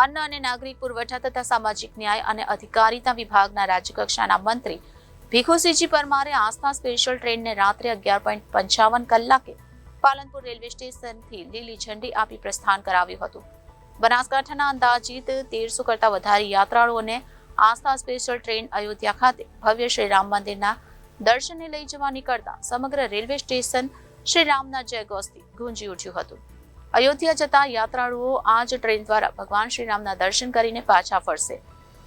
અન્ન અને નાગરિક પુરવઠા તથા સામાજિક ન્યાય અને અધિકારીતા વિભાગના રાજ્યકક્ષાના મંત્રી ભીખુસિંહજી પરમારે આસ્થા સ્પેશિયલ ટ્રેનને રાત્રે અગિયાર પોઈન્ટ પંચાવન કલાકે પાલનપુર રેલવે સ્ટેશનથી લીલી ઝંડી આપી પ્રસ્થાન કરાવ્યું હતું. બનાસકાંઠાના અંદાજિત તેરસો કરતા વધારે યાત્રાળુઓને આસ્થા સ્પેશિયલ ટ્રેન અયોધ્યા ખાતે ભવ્ય શ્રી રામ મંદિરના દર્શને લઈ જવા નીકળતા સમગ્ર રેલવે સ્ટેશન શ્રી રામના જયઘોષથી ગુંજી ઉઠ્યું હતું. અયોધ્યા જતા યાત્રાળુઓ આ જ ટ્રેન દ્વારા ભગવાન શ્રી રામના દર્શન કરીને પાછા ફરશે.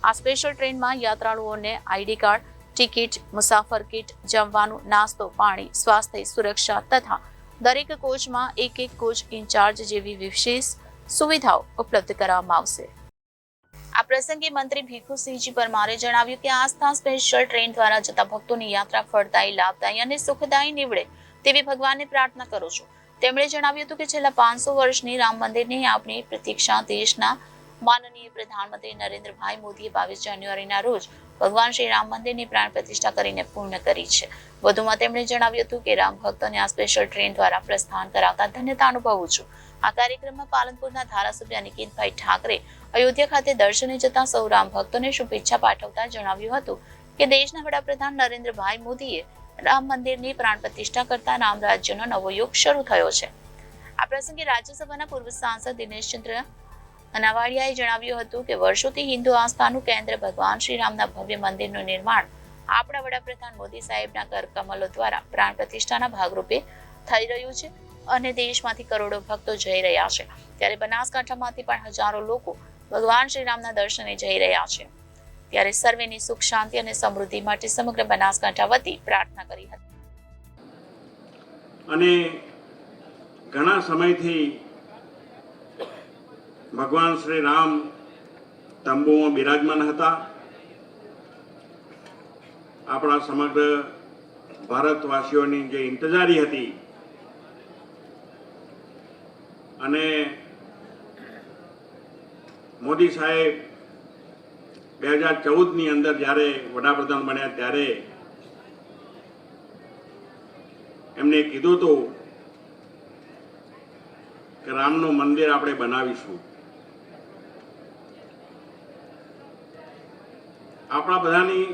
આ સ્પેશિયલ ટ્રેનમાં યાત્રાળુઓને આઈડી કાર્ડ, ટિકિટ, મુસાફર કિટ, જમવાનું નાસ્તો, પાણી, સ્વાસ્થ્ય, સુરક્ષા તથા દરેક કોચમાં એક એક કોચ ઇન્ચાર્જ જેવી વિશેષ સુવિધાઓ ઉપલબ્ધ કરવામાં આવશે. આ પ્રસંગે મંત્રી ભીખુસિંહજી પરમારે જણાવ્યું કે આસ્થા સ્પેશિયલ ટ્રેન દ્વારા જતા ભક્તોની યાત્રા ફળદાયી, લાભદાયી અને સુખદાયી નીવડે તેવી ભગવાનને પ્રાર્થના કરું છું. તેમણે જણાવ્યું હતું કે છેલ્લા પાંચસો વર્ષની રામ મંદિરની આપણી પ્રતીક્ષા દેશના માનનીય પ્રધાનમંત્રી નરેન્દ્રભાઈ મોદીએ બાવીસ જાન્યુઆરીના રોજ ભગવાન શ્રી રામ મંદિરની પ્રાણ પ્રતિષ્ઠા કરીને પૂર્ણ કરી છે. વધુમાં તેમણે જણાવ્યું હતું કે રામ ભક્તોને આ સ્પેશિયલ ટ્રેન દ્વારા પ્રસ્થાન કરાવતા ધન્યતા અનુભવું છું. આ કાર્યક્રમમાં પાલનપુરના ધારાસભ્ય નિકિતભાઈ ઠાકરે અયોધ્યા ખાતે દર્શને જતા સૌ રામ ભક્તોને શુભેચ્છા પાઠવતા જણાવ્યું હતું કે દેશના વડાપ્રધાન નરેન્દ્રભાઈ મોદીએ રામ મંદિરની પ્રાણ પ્રતિષ્ઠા કરતા રામ રાજ્યનો નવો યુગ શરૂ થયો છે. આ પ્રસંગે રાજ્યસભાના પૂર્વ સાંસદ દિનેશચંદ્ર અનાવાડિયાએ જણાવ્યું હતું કે વર્ષોથી હિન્દુ આસ્થાનું કેન્દ્ર ભગવાન શ્રી રામના ભવ્ય મંદિરનું નિર્માણ આપણા વડાપ્રધાન મોદી સાહેબના કરકમલો દ્વારા પ્રાણ પ્રતિષ્ઠાના ભાગરૂપે થઈ રહ્યું છે અને દેશમાંથી કરોડો ભક્તો જઈ રહ્યા છે. ત્યારે બનાસકાંઠામાંથી પણ હજારો લોકો ભગવાન શ્રી રામના દર્શને જઈ રહ્યા છે. ત્યારે સર્વેની સુખ, શાંતિ અને સમૃદ્ધિ માટે સમગ્ર બનાસકાંઠા વતી પ્રાર્થના કરી હતી. અને ઘણા સમયથી ભગવાન શ્રી રામ તંબુમાં બિરાજમાન હતા. આપણા સમગ્ર ભારતવાસીઓની જે ઇંતજારી હતી અને મોદી સાહેબ બે હજાર ચૌદની અંદર જ્યારે વડાપ્રધાન બન્યા ત્યારે એમને કીધું હતું કે રામનું મંદિર આપણે બનાવીશું. આપણા બધાની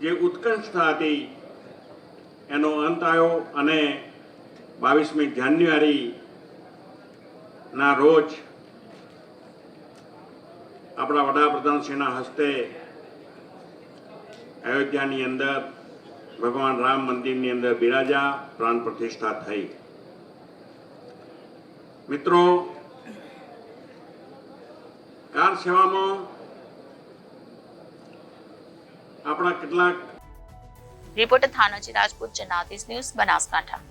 જે ઉત્કંઠતા હતી, એનો અંત આવ્યો અને બાવીસમી જાન્યુઆરી ના રોજ આપણા વડાપ્રધાનશ્રીના હસ્તે અયોધ્યાની અંદર ભગવાન રામ મંદિરની અંદર બિરાજા પ્રાણ પ્રતિષ્ઠા થઈ. મિત્રો, કાર સેવામાં આપણા કેટલાક રિપોર્ટર થાનોજી રાજપૂત, જનાદેશ ન્યૂઝ, બનાસકાંઠા.